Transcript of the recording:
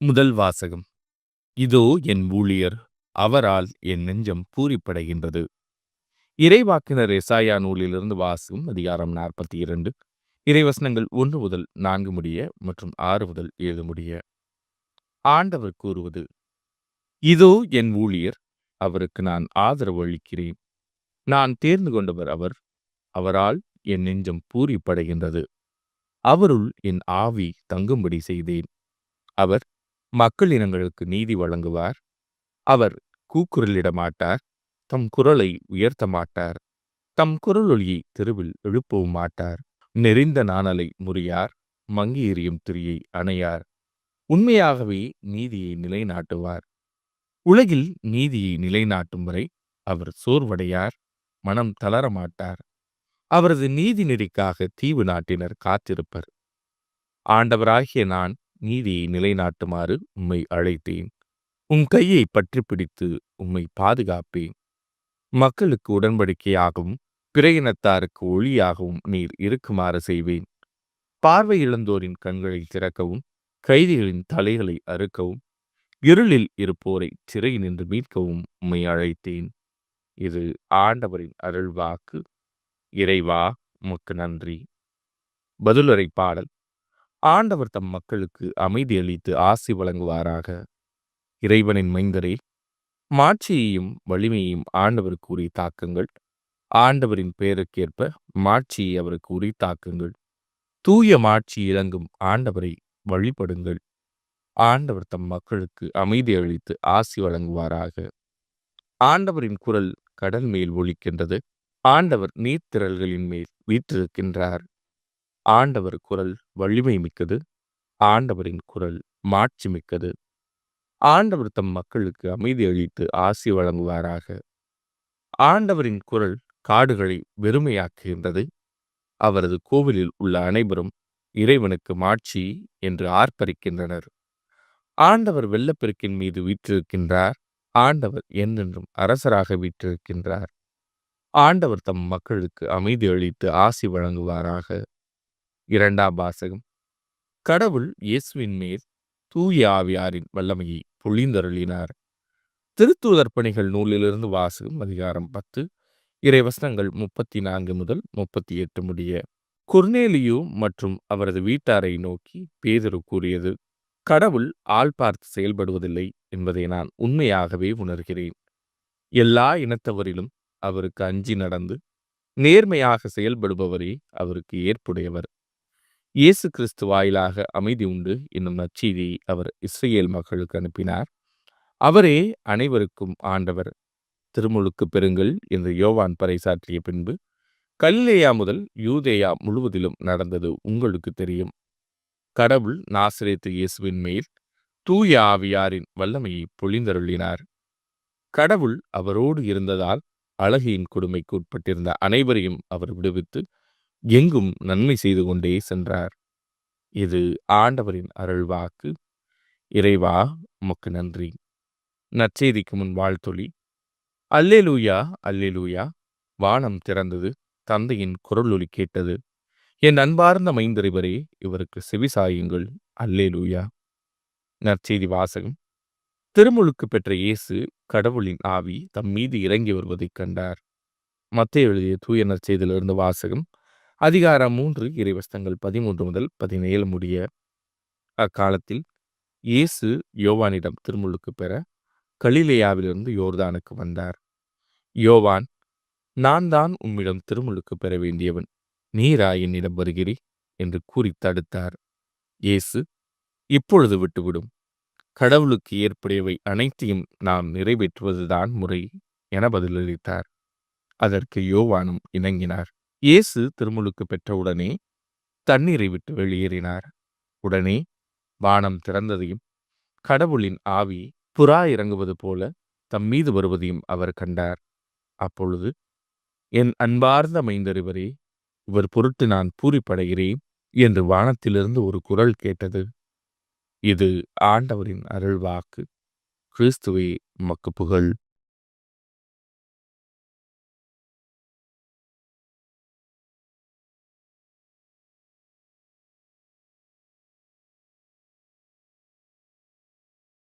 முதல் வாசகம். இதோ என் ஊழியர் அவரால் என் நெஞ்சம் பூரிப்படைகின்றது. இறைவாக்கினர் எசாயா நூலிலிருந்து வாசகம் அதிகாரம் நாற்பத்தி இரண்டு இறைவசனங்கள் ஒன்று முதல் நான்கு முடிய மற்றும் ஆறு முதல் ஏழு முடிய. ஆண்டவர் கூறுவது இதோ என் ஊழியர் அவருக்கு நான் ஆதரவு அளிக்கிறேன். நான் தேர்ந்து கொண்டவர் அவர் அவரால் என் நெஞ்சம் பூரிப்படைகின்றது. அவருள் என் ஆவி தங்கும்படி செய்தேன். அவர் மக்கள் இனங்களுக்கு நீதி வழங்குவார். அவர் கூக்குரலிட மாட்டார். தம் குரலை உயர்த்த மாட்டார். தம் குரலொலியை தெருவில் எழுப்பவும் மாட்டார். நெறிந்த நாணலை முறியார். மங்கி எறியும் திரியை அணையார். உண்மையாகவே நீதியை நிலைநாட்டுவார். உலகில் நீதியை நிலைநாட்டும் வரை அவர் சோர்வடையார். மனம் தளரமாட்டார் அவரது நீதி நெறிக்காக தீவு நாட்டினர் காத்திருப்பர். ஆண்டவராகிய நான் நீதியை நிலைநாட்டுமாறு உம்மை அழைத்தேன். உம் கையை பற்றி பிடித்து உம்மை பாதுகாப்பேன். மக்களுக்கு உடன்படிக்கையாகவும் பிற இனத்தாருக்கு ஒளியாகவும் நீர் இருக்குமாறு செய்வேன். பார்வை இழந்தோரின் கண்களை திறக்கவும் கைதிகளின் தலைகளை அறுக்கவும் இருளில் இருப்போரை சிறை நின்று மீட்கவும் உம்மை அழைத்தேன். இது ஆண்டவரின் அருள்வாக்கு. இறைவா உமக்கு நன்றி. பதிலுரை பாடல். ஆண்டவர் தம் மக்களுக்கு அமைதி அளித்து ஆசி வழங்குவாராக. இறைவனின் மைந்தரே மாட்சியையும் வலிமையையும் ஆண்டவருக்கு உரிய தாக்குங்கள் ஆண்டவரின் பெயருக்கேற்ப மாட்சியை அவருக்கு உரி தாக்குங்கள் தூய மாட்சி இறங்கும் ஆண்டவரை வழிபடுங்கள். ஆண்டவர் தம் மக்களுக்கு அமைதி அளித்து ஆசி வழங்குவாராக. ஆண்டவரின் குரல் கடல் மேல் ஒழிக்கின்றது ஆண்டவர் நீர்த்திரல்களின் மேல் வீற்றிருக்கின்றார். ஆண்டவர் குரல் வலிமை மிக்கது ஆண்டவரின் குரல் மாட்சி மிக்கது. ஆண்டவர் தம் மக்களுக்கு அமைதி அளித்து ஆசி வழங்குவாராக. ஆண்டவரின் குரல் காடுகளை வெறுமையாக்குகின்றது. அவரது கோவிலில் உள்ள அனைவரும் இறைவனுக்கு மாட்சி என்று ஆர்ப்பரிக்கின்றனர். ஆண்டவர் வெள்ளப்பெருக்கின் மீது வீற்றிருக்கின்றார். ஆண்டவர் என்னென்றும் அரசராக வீற்றிருக்கின்றார். ஆண்டவர் தம் மக்களுக்கு அமைதி அளித்து ஆசி வழங்குவாராக. இரண்டாம் வாசகம். கடவுள் இயேசுவின் மேல் தூய ஆவியாரின் வல்லமையை பொழிந்தருளினார். திருத்தூதர் பணிகள் நூலிலிருந்து வாசகம் அதிகாரம் பத்து இறைவசனங்கள் முப்பத்தி நான்கு முதல் முப்பத்தி எட்டு முடிய. குர்னேலியு மற்றும் அவரது வீட்டாரை நோக்கி பேதரு கூறியது கடவுள் ஆள் பார்த்து செயல்படுவதில்லை என்பதை நான் உண்மையாகவே உணர்கிறேன். எல்லா இனத்தவரிலும் அவருக்கு அஞ்சி நடந்து நேர்மையாக செயல்படுபவரே அவருக்கு ஏற்புடையவர். இயேசு கிறிஸ்து வாயிலாக அமைதி உண்டு என்னும் நற்செய்தியை அவர் இஸ்ரேல் மக்களுக்கு அனுப்பினார். அவரே அனைவருக்கும் ஆண்டவர் திருமுழுக்கு பெறுங்கள் என்று யோவான் பறைசாற்றிய பின்பு கல்லேயா முதல் யூதேயா முழுவதிலும் நடந்தது உங்களுக்கு தெரியும். கடவுள் நாசிரியத்து இயேசுவின் மேல் தூய ஆவியாரின் வல்லமையை பொழிந்தருளினார். கடவுள் அவரோடு இருந்ததால் அழகியின் கொடுமைக்கு உட்பட்டிருந்த அனைவரையும் அவர் விடுவித்து எங்கும் நன்மை செய்து கொண்டே சென்றார். இது ஆண்டவரின் அருள்வாக்கு இறைவா உமக்கு நன்றி. நற்செய்திக்கு முன் வாழ்த்தொழி. அல்லேலூயா அல்லேலூயா. வானம் திறந்தது. தந்தையின் குரலொலி கேட்டது. என் அன்பார்ந்த மைந்தறிவரே இவருக்கு செவிசாயுங்கள் அல்லேலூயா. நற்செய்தி வாசகம். திருமுழுக்கு பெற்ற இயேசு கடவுளின் ஆவி தம் மீது இறங்கி வருவதைக் கண்டார். மத்திய எழுதிய தூய நற்செய்தியிலிருந்து வாசகம். அதிகாரம் மூன்று இறைவஸ்தங்கள் பதிமூன்று முதல் பதினேழு முடிய அக்காலத்தில் இயேசு யோவானிடம் திருமுழுக்கு பெற கலிலேயாவிலிருந்து யோர்தானுக்கு வந்தார். யோவான் நான் தான் உம்மிடம் திருமுழுக்கு பெற வேண்டியவன். நீரா என்னிடம் வருகிறி? என்று கூறி தடுத்தார். இயேசு இப்பொழுது விட்டுவிடும். கடவுளுக்கு ஏற்புடையவை அனைத்தையும் நாம் நிறைவேற்றுவதுதான் முறை என பதிலளித்தார். அதற்கு யோவானும் இணங்கினார். இயேசு திருமுழுக்கு பெற்றவுடனே தண்ணீரை விட்டு வெளியேறினார். உடனே வானம் திறந்ததையும் கடவுளின் ஆவி புறா இறங்குவது போல தம் மீது வருவதையும் அவர் கண்டார். அப்பொழுது என் அன்பார்ந்த மைந்தறிவரே இவர் பொருட்டு நான் பூரிப்படைகிறேன் என்று வானத்திலிருந்து ஒரு குரல் கேட்டது. இது ஆண்டவரின் அருள்வாக்கு. கிறிஸ்துவே மக்கு புகழ்.